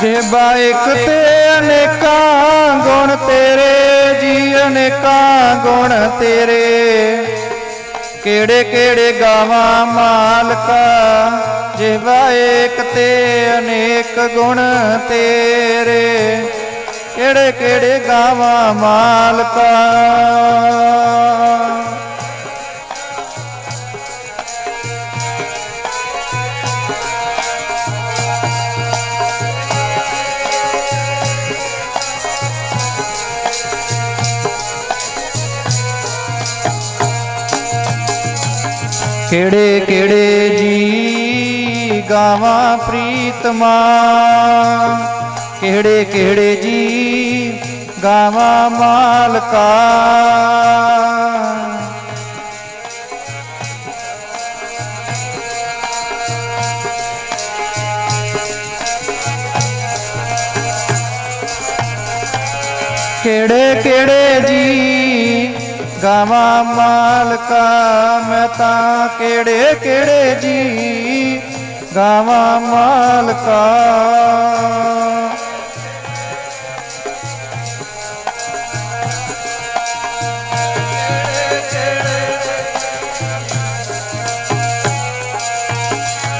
ਜਿਹਬਾ ਇੱਕ ਤੇ ਅਨੇਕਾਂ ਗੁਣ ਤੇਰੇ, ਜੀ ਅਨੇਕਾਂ ਗੁਣ ਤੇਰੇ। ਕਿਹੜੇ ਕਿਹੜੇ ਗਾਵਾਂ ਮਾਲਕਾ ਜਿਹਬਾ ਇੱਕ ਤੇ ਅਨੇਕ ਗੁਣ ਤੇਰੇ। ਕਿਹੜੇ ਕਿਹੜੇ ਗਾਵਾਂ ਮਾਲਕਾ। ਕਿਹੜੇ ਕਿਹੜੇ ਜੀ ਗਾਵਾਂ ਪ੍ਰੀਤਮਾ ਕਿਹੜੇ ਕਿਹੜੇ ਜੀ ਗਾਵਾਂ ਮਾਲਕਾ? ਕਿਹੜੇ ਕਿਹੜੇ ਜੀ ਗਾਵਾਂ ਮਾਲਕਾ, ਮੈਂ ਤਾਂ ਕਿਹੜੇ ਕਿਹੜੇ ਜੀ? ਗਾਵਾਂ ਮਾਲਕਾ।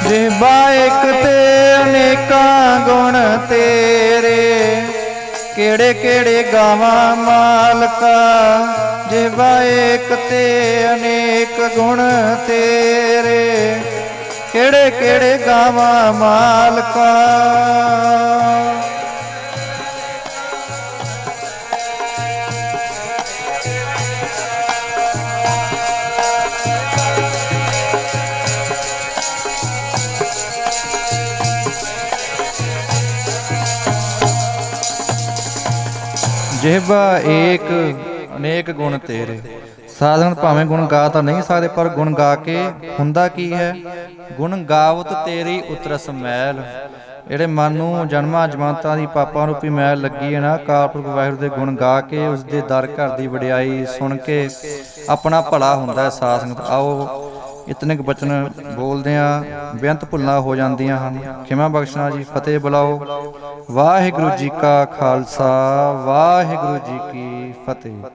ਜਿਹਬਾ ਇੱਕ ਤੇ ਅਨੇਕਾਂ ਗੁਣ ਤੇਰੇ। ਕਿਹੜੇ ਕਿਹੜੇ ਗਾਵਾਂ ਮਾਲਕਾ? ਜਿਹਬਾ ਏਕ ਤੇ ਅਨੇਕ ਗੁਣ ਤੇਰੇ। ਕਿਹੜੇ ਕਿਹੜੇ ਗਾਵਾਂ ਮਾਲਕਾ। ਜਿਹਬਾ ਏਕ ਅਨੇਕ ਗੁਣ ਤੇਰੇ। ਸਾਧਨ ਭਾਵੇਂ ਗੁਣ ਗਾ ਤਾਂ ਨਹੀਂ ਸਕਦੇ, ਪਰ ਗੁਣ ਗਾ ਕੇ ਹੁੰਦਾ ਕੀ ਹੈ? ਗੁਣ ਗਾਵਤ ਤੇਰੀ ਉਤਰਸ ਮੈਲ। ਜਿਹੜੇ ਮਨ ਨੂੰ ਜਨਮਾਂ ਜਮਾਂਤਾਂ ਦੀ ਪਾਪਾਂ ਰੂਪੀ ਮੈਲ ਲੱਗੀ ਹੈ ਨਾ, ਕਾਲਪੁਰਖ ਵਾਹਿਗੁਰੂ ਦੇ ਗੁਣ ਗਾ ਕੇ ਉਸ ਦੇ ਦਰ ਘਰ ਦੀ ਵਡਿਆਈ ਸੁਣ ਕੇ ਆਪਣਾ ਭਲਾ ਹੁੰਦਾ ਹੈ ਸਾਧ ਸੰਗਤ। ਆਓ ਇਤਨੇ ਕੁ ਬਚਨ ਬੋਲਦੇ ਆ ਬੇਅੰਤ ਭੁੱਲਾਂ ਹੋ ਜਾਂਦੀਆਂ ਹਨ। ਖਿਮਾ ਬਖਸ਼ਣਾ ਜੀ, ਫਤਿਹ ਬੁਲਾਓ। ਵਾਹਿਗੁਰੂ ਜੀ ਕਾ ਖਾਲਸਾ, ਵਾਹਿਗੁਰੂ ਜੀ ਕੀ ਫਤਿਹ।